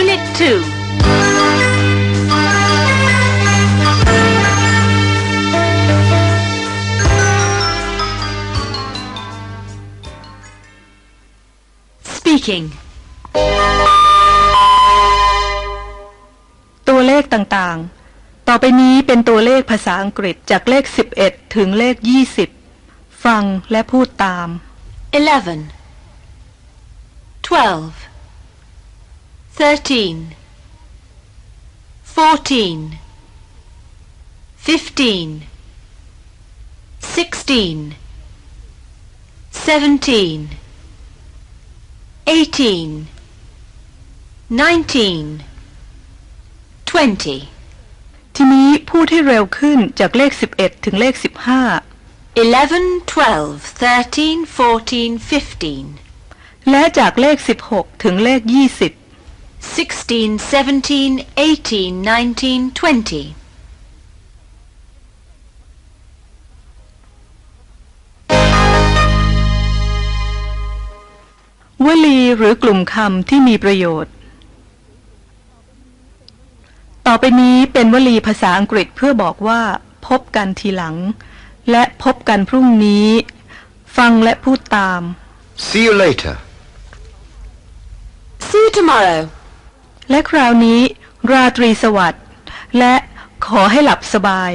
Unit 2. Speaking. ตัวเลขต่างๆ ต่อไปนี้เป็นตัวเลขภาษาอังกฤษจากเลข 11 ถึงเลข 20 ฟังและพูดตาม11 12 13 14 15 16 17 18 19 20ทีนี้พูดให้เร็วขึ้นจากเลข 11 ถึงเลข 11 12 13 14 15 15 และจากเลข 16 ถึงเลข 20 16, 17, 18, 19, 20. วลีหรือกลุ่มคำที่มีประโยชน์ ต่อไปนี้เป็นวลีภาษาอังกฤษเพื่อบอกว่า พบกันทีหลัง และพบกันพรุ่งนี้ ฟังและพูดตาม See you later. See you tomorrow. และคราวนี้ราตรีสวัสดิ์และขอให้หลับสบาย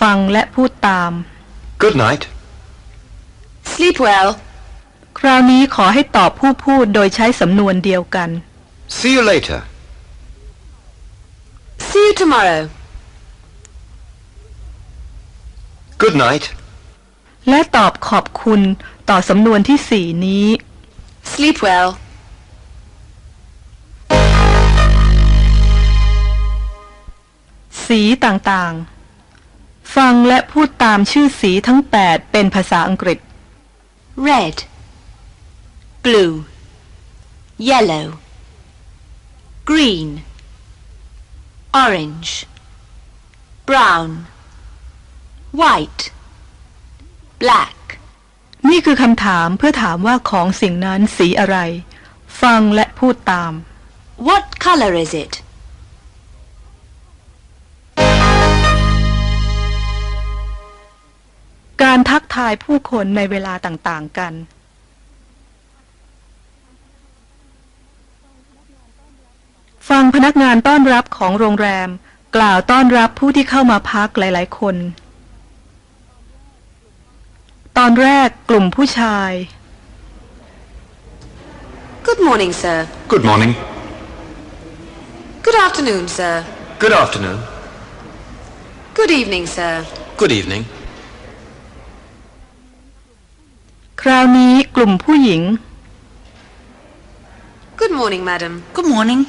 ฟังและพูดตาม Good night. Sleep well. คราวนี้ขอให้ตอบผู้พูดโดยใช้สำนวนเดียวกัน See you later. See you tomorrow. Good night. และตอบขอบคุณต่อสำนวนที่สี่นี้ Sleep well. สีต่างๆ ฟังและพูดตามชื่อสีทั้ง 8 เป็นภาษาอังกฤษ Red. Blue. Yellow. Green. Orange. Brown. White. Black. นี่คือคำถามเพื่อถามว่าของสิ่งนั้นสีอะไร ฟังและพูดตาม What color is it? การทักทายผู้คนในเวลาต่างๆกัน ฟังพนักงานต้อนรับของโรงแรม กล่าวต้อนรับผู้ที่เข้ามาพักหลายๆคน ตอนแรกกลุ่มผู้ชาย Good morning, sir. Good morning. Good afternoon, sir. Good afternoon. Good evening, sir. Good evening. คราวนี้กลุ่มผู้หญิง Good morning, madam. Good morning.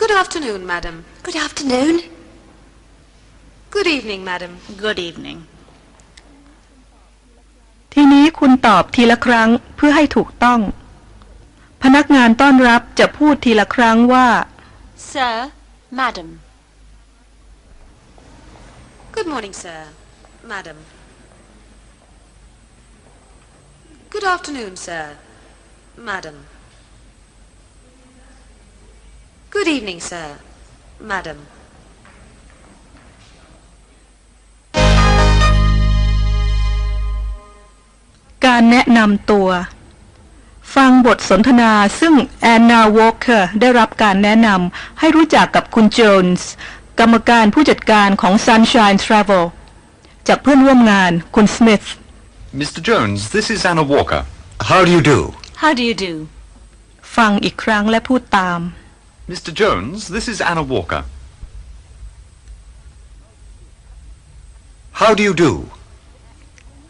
Good afternoon, madam. Good afternoon. Good evening, madam. Good evening. ทีนี้คุณตอบทีละครั้งเพื่อให้ถูกต้อง พนักงานต้อนรับจะพูดทีละครั้งว่า Sir, madam. Good morning, sir. Madam. Good afternoon, sir. Madam. Good evening, sir. Madam. การแนะนำตัว ฟังบทสนทนาซึ่งแอนนาวอลเกอร์ได้รับการแนะนำให้รู้จักกับคุณโจนส์กรรมการผู้จัดการของ Sunshine Travel จากเพื่อนร่วมงานคุณสมิธ Mr. Jones, this is Anna Walker. How do you do? How do you do? ฟังอีกครั้งและพูดตาม Mr. Jones, this is Anna Walker. How do you do?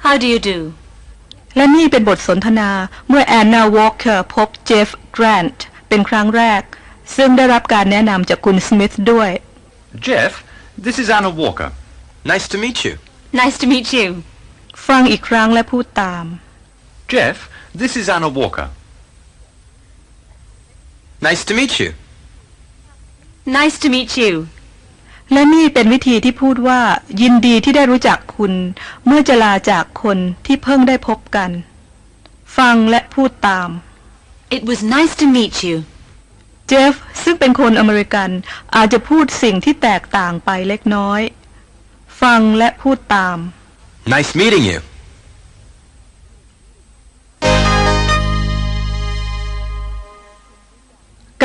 How do you do? และนี่เป็นบทสนทนาเมื่อแอนนาวอลเกอร์พบเจฟแกรนต์เป็นครั้งแรก ซึ่งได้รับการแนะนำจากคุณสมิธด้วย Jeff, this is Anna Walker. Nice to meet you. Nice to meet you. ฟังอีกครั้งและพูดตาม Jeff, this is Anna Walker. Nice to meet you. Nice to meet you. และนี่เป็นวิธีที่พูดว่า ยินดีที่ได้รู้จักคุณ เมื่อจะลาจากคนที่เพิ่งได้พบกัน ฟังและพูดตาม It was nice to meet you. เจฟซึ่งเป็นคนอเมริกันอาจจะพูดสิ่งที่แตกต่างไปเล็กน้อย ฟังและพูดตาม Nice meeting you.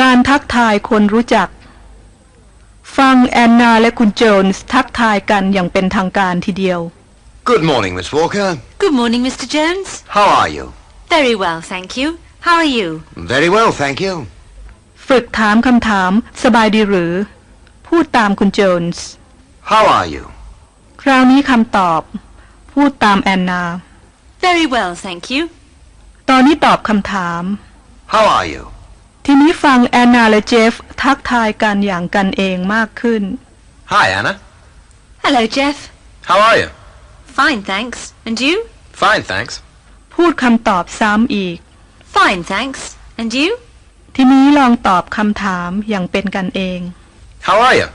การทักทายคนรู้จัก ฟังแอนนาและคุณโจนส์ทักทายกันอย่างเป็นทางการทีเดียว Good morning, Miss Walker. Good morning, Mr. Jones. How are you? Very well, thank you. How are you? Very well, thank you. ฝึกถามคำถาม สบายดีหรือ พูดตามคุณโจนส์ How are you? คราวนี้คำตอบ พูดตามแอนนา Very well, thank you. ตอนนี้ตอบคำถาม How are you? ทีนี้ฟังแอนนาและเจฟทักทายกันอย่างกันเองมากขึ้น Hi, Anna. Hello, Jeff. How are you? Fine, thanks. And you? Fine, thanks. พูดคำตอบซ้ำอีก Fine, thanks. And you? ทีนี้ลองตอบคำถามอย่างเป็นกันเอง How are you?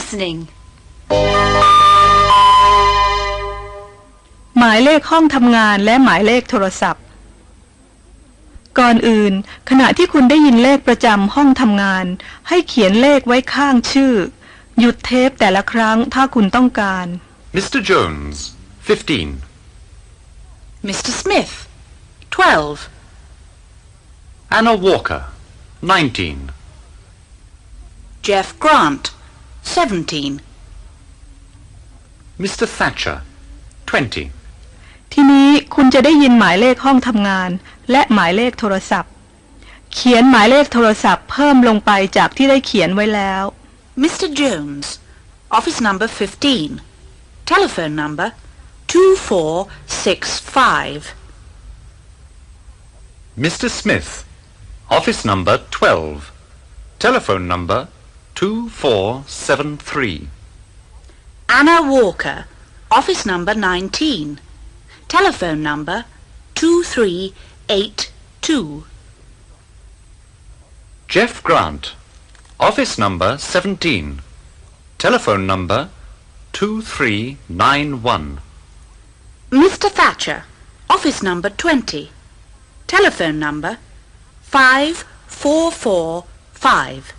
Listening. หมายเลขห้องทำงานและหมายเลขโทรศัพท์ ก่อนอื่น ขณะที่คุณได้ยินเลขประจำห้องทำงาน ให้เขียนเลขไว้ข้างชื่อ หยุดเทปแต่ละครั้งถ้าคุณต้องการ Mr. Jones, 15. Mr. Smith. Twelve. Anna Walker, 19. Jeff Grant, 17. Mr. Thatcher, 20. ทีนี้คุณจะได้ยินหมายเลขห้องทำงาน และหมายเลขโทรศัพท์ เขียนหมายเลขโทรศัพท์เพิ่มลงไปจากที่ได้เขียนไว้แล้ว Mr. Jones, office number 15. Telephone number 2465. Mr. Smith, office number 12. Telephone number 2473. Anna Walker, office number 19. Telephone number 2382. Jeff Grant, office number 17. Telephone number 2391. Mr. Thatcher, office number 20. Telephone number 5445.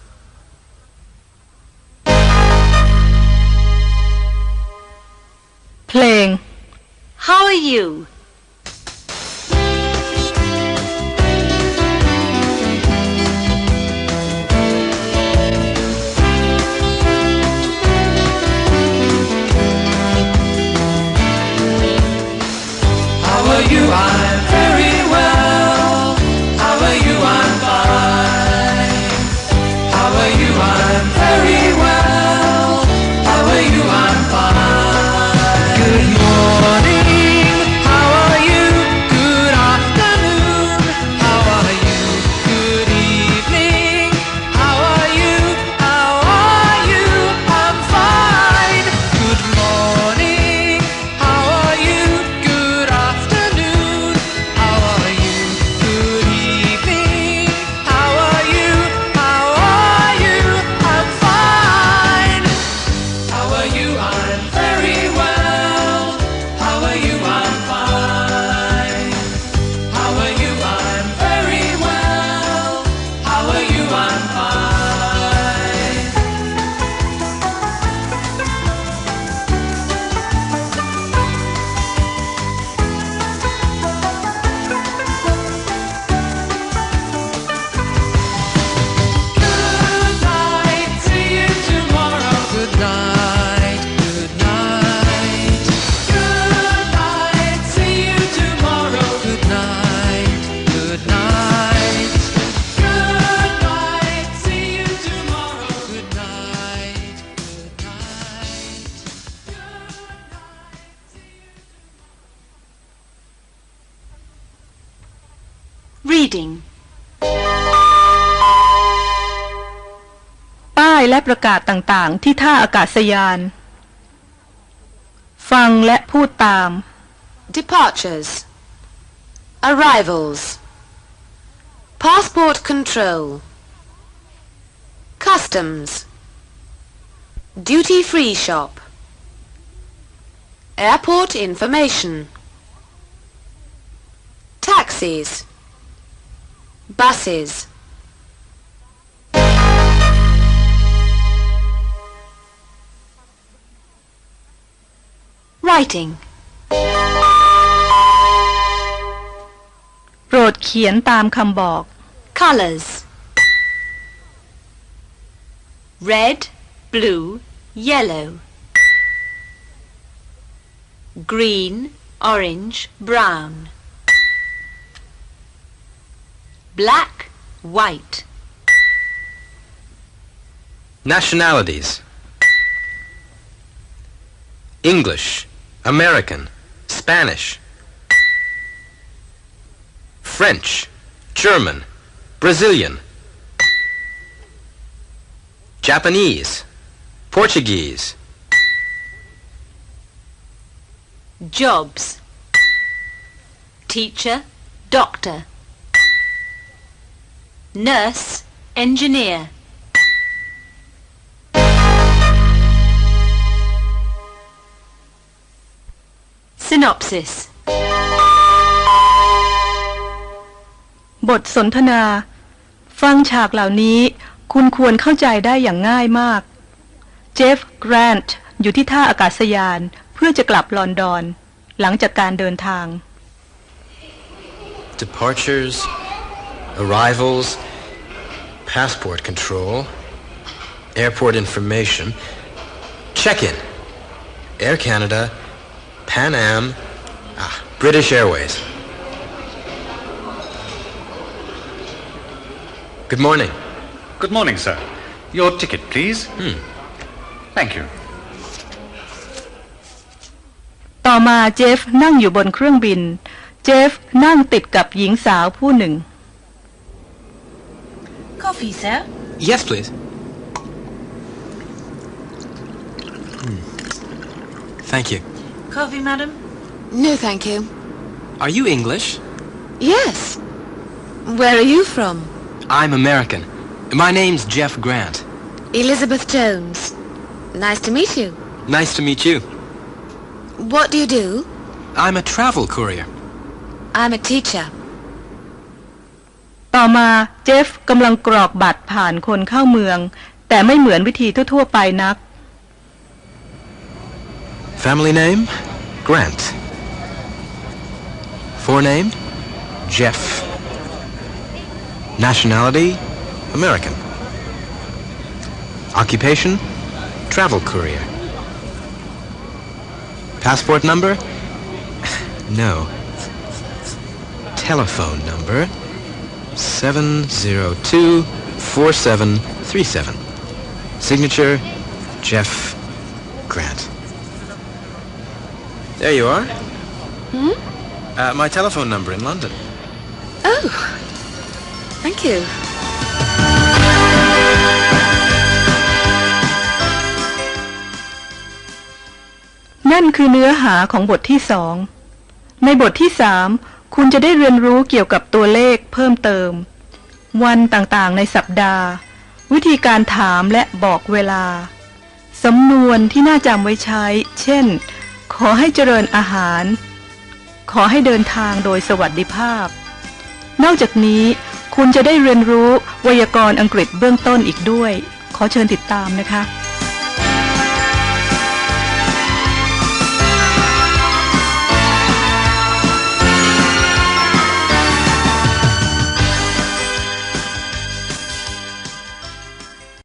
เพลง How are you? และประกาศต่างๆ ที่ท่าอากาศยาน ฟังและพูดตาม Departures. Arrivals. Passport control. Customs. Duty free shop. Airport information. Taxis. Buses. Writing. โปรดเขียนตามคำบอก Colors. Red, blue, yellow. Green, orange, brown. Black, white. Nationalities. English, American, Spanish. French, German, Brazilian. Japanese, Portuguese. Jobs. Teacher, doctor. Nurse, engineer. Synopsis. บทสนทนา ฟังฉากเหล่านี้คุณควรเข้าใจได้อย่างง่ายมาก เจฟแกรนต์อยู่ที่ท่าอากาศยานเพื่อจะกลับลอนดอน หลังจากการเดินทาง Departures, arrivals, passport control, airport information, check-in, Air Canada, Pan Am, ah, British Airways. Good morning. Good morning, sir. Your ticket, please. Hmm. Thank you. ต่อมาเจฟนั่งอยู่บนเครื่องบิน เจฟนั่งติดกับหญิงสาวผู้หนึ่ง Coffee, sir. Yes, please. Hmm. Thank you. Coffee, madam. No, thank you. Are you English? Yes. Where are you from? I'm American. My name's Jeff Grant. Elizabeth Jones. Nice to meet you. Nice to meet you. What do you do? I'm a travel courier. I'm a teacher. ต่อมาเจฟกำลังกรอกบัตรผ่านคนเข้าเมือง แต่ไม่เหมือนวิธีทั่วๆไปนัก Family name? Grant. Forename? Jeff. Nationality? American. Occupation? Travel courier. Passport number? No. Telephone number? 702-4737. Signature? Jeff Grant. There you are. Hmm? Uh, my telephone number in London. Oh. Thank you. นั่นคือเนื้อหาของบทที่สอง ในบทที่สามคุณจะได้เรียนรู้เกี่ยวกับตัวเลขเพิ่มเติม วันต่างๆในสัปดาห์ วิธีการถามและบอกเวลา สำนวนที่น่าจำไว้ใช้ เช่น ขอให้เจริญอาหาร ขอให้เดินทางโดยสวัสดิภาพ นอกจากนี้คุณจะได้เรียนรู้ไวยากรณ์อังกฤษเบื้องต้นอีกด้วย ขอเชิญติดตามนะคะ